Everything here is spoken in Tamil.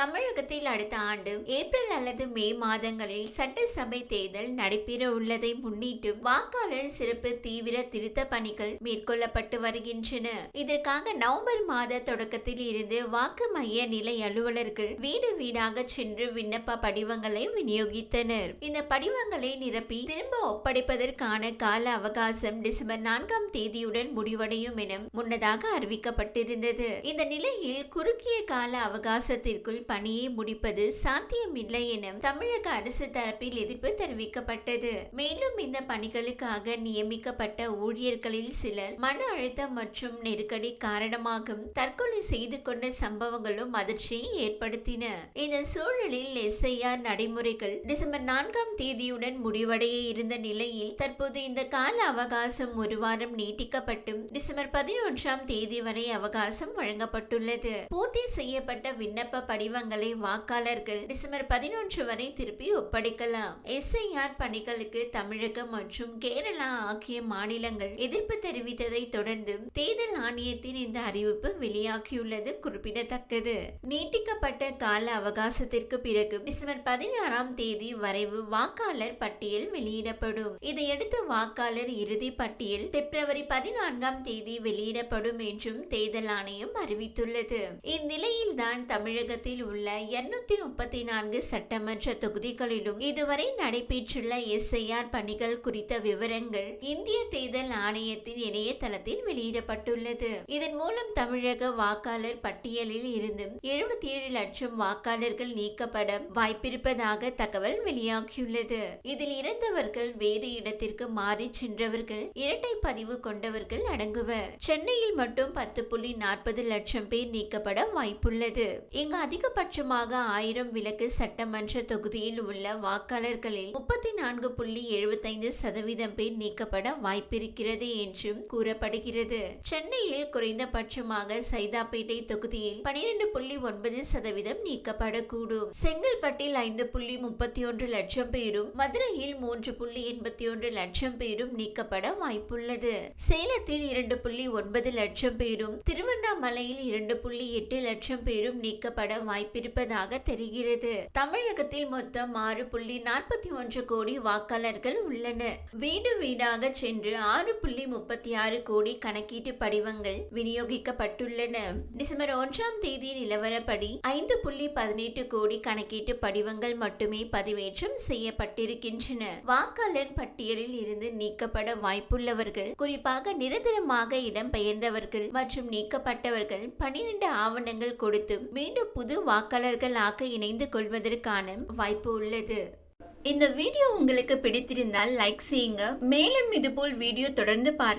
தமிழகத்தில் அடுத்த ஆண்டு ஏப்ரல் அல்லது மே மாதங்களில் சட்டசபை தேர்தல் நடைபெற உள்ளதை முன்னிட்டு வாக்காளர் சிறப்பு தீவிர திருத்த பணிகள் மேற்கொள்ளப்பட்டு வருகின்றன. இதற்காக நவம்பர் மாத தொடக்கத்தில் இருந்து வாக்கு மைய நிலை அலுவலர்கள் வீடு வீடாக சென்று விண்ணப்ப படிவங்களை விநியோகித்தனர். இந்த படிவங்களை நிரப்பி திரும்ப ஒப்படைப்பதற்கான கால அவகாசம் டிசம்பர் நான்காம் தேதியுடன் முடிவடையும் என முன்னதாக அறிவிக்கப்பட்டிருந்தது. இந்த நிலையில் குறுகிய கால அவகாசத்திற்குள் பணியை முடிப்பது சாத்தியமில்லை என தமிழக அரசு தரப்பில் எதிர்ப்பு தெரிவிக்கப்பட்டது. மேலும் இந்த பணிகளுக்காக நியமிக்கப்பட்ட ஊழியர்களில் சிலர் மன அழுத்தம் மற்றும் நெருக்கடி காரணமாகவும் தற்கொலை செய்து கொண்ட சம்பவங்களும் அதிர்ச்சியை ஏற்படுத்தின. இந்த சூழலில் எஸ்ஐஆர் நடைமுறைகள் டிசம்பர் நான்காம் தேதியுடன் முடிவடைய இருந்த நிலையில் தற்போது இந்த கால அவகாசம் ஒரு வாரம் நீட்டிக்கப்பட்டு டிசம்பர் பதினொன்றாம் தேதி வரை அவகாசம் வழங்கப்பட்டுள்ளது. பூர்த்தி செய்யப்பட்ட விண்ணப்ப படிவ செல்வங்களை வாக்காளர்கள் டிசம்பர் பதினொன்று வரை திருப்பி ஒப்படைக்கலாம். எஸ்ஐஆர் பணிகளுக்கு தமிழகம் மற்றும் கேரளா ஆகிய மாநிலங்கள் எதிர்ப்பு தெரிவித்ததை தொடர்ந்து தேர்தல் ஆணையத்தின் இந்த அறிவிப்பு வெளியாகியுள்ளது குறிப்பிடத்தக்கது. நீட்டிக்கப்பட்ட கால அவகாசத்திற்கு பிறகு டிசம்பர் பதினாறாம் தேதி வரைவு வாக்காளர் பட்டியல் வெளியிடப்படும். இதையடுத்து வாக்காளர் இறுதி பட்டியல் பிப்ரவரி பதினான்காம் தேதி வெளியிடப்படும் என்றும் தேர்தல் ஆணையம் அறிவித்துள்ளது. இந்நிலையில் தான் தமிழகத்தில் உள்ள இருநூத்தி முப்பத்தி நான்கு சட்டமன்ற தொகுதிகளிலும் இதுவரை நடைபெற்றுள்ள எஸ்ஐஆர் பணிகள் குறித்த விவரங்கள் இந்திய தேர்தல் ஆணையத்தின் இணையதளத்தில் வெளியிடப்பட்டுள்ளது. இதன் மூலம் தமிழக வாக்காளர் பட்டியலில் இருந்து எழுபத்தி ஏழு லட்சம் வாக்காளர்கள் நீக்கப்பட வாய்ப்பிருப்பதாக தகவல் வெளியாகியுள்ளது. இதில் இறந்தவர்கள் வேறு இடத்திற்கு மாறி சென்றவர்கள் இரட்டை பதிவு கொண்டவர்கள் அடங்குவர். சென்னையில் மட்டும் பத்து புள்ளி நாற்பது லட்சம் பேர் நீக்கப்பட வாய்ப்புள்ளது. இங்கு அதிக அதிகபட்சமாக ஆயிரம் விலக்கு சட்டமன்ற தொகுதியில் உள்ள வாக்காளர்களில் முப்பத்தி நான்கு புள்ளி எழுபத்தைந்து சதவீதம் பேர் நீக்கப்பட வாய்ப்பிருக்கிறது என்றும் கூறப்படுகிறது. சென்னையில் குறைந்தபட்சமாக சைதாப்பேட்டை தொகுதியில் பனிரெண்டு புள்ளி ஒன்பது சதவீதம் நீக்கப்படக்கூடும். செங்கல்பட்டில் ஐந்து புள்ளி முப்பத்தி ஒன்று லட்சம் பேரும் மதுரையில் மூன்று புள்ளி எண்பத்தி ஒன்று லட்சம் பேரும் நீக்கப்பட வாய்ப்புள்ளது. சேலத்தில் இரண்டு புள்ளி ஒன்பது லட்சம் பேரும் திருவண்ணாமலையில் இரண்டு புள்ளி எட்டு லட்சம் பேரும் நீக்கப்பட வாய்ப்பிருப்பதாக தெரிகிறது. தமிழகத்தில் மொத்தம் ஆறு புள்ளி நாற்பத்தி ஒன்று கோடி வாக்காளர்கள் உள்ளனர். வீடு வீடாக சென்று ஆறு புள்ளி முப்பத்தி ஆறு கோடி கணக்கீட்டு படிவங்கள் விநியோகிக்கப்பட்டுள்ளன. டிசம்பர் ஒன்றாம் தேதி நிலவரப்படி ஐந்து புள்ளி பதினெட்டு கோடி கணக்கீட்டு படிவங்கள் மட்டுமே பதிவேற்றம் செய்யப்பட்டிருக்கின்றன. வாக்காளர் பட்டியலில் இருந்து நீக்கப்பட வாய்ப்புள்ளவர்கள் குறிப்பாக நிரந்தரமாக இடம்பெயர்ந்தவர்கள் மற்றும் நீக்கப்பட்டவர்கள் பனிரெண்டு ஆவணங்கள் கொடுத்து மீண்டும் புது வாக்காளர்கள் ஆக்க இணைந்து கொள்வதற்கான வாய்ப்பு உள்ளது. இந்த வீடியோ உங்களுக்கு பிடித்திருந்தால் லைக் செய்யுங்க. மேலும் இதுபோல் வீடியோ தொடர்ந்து பார்க்க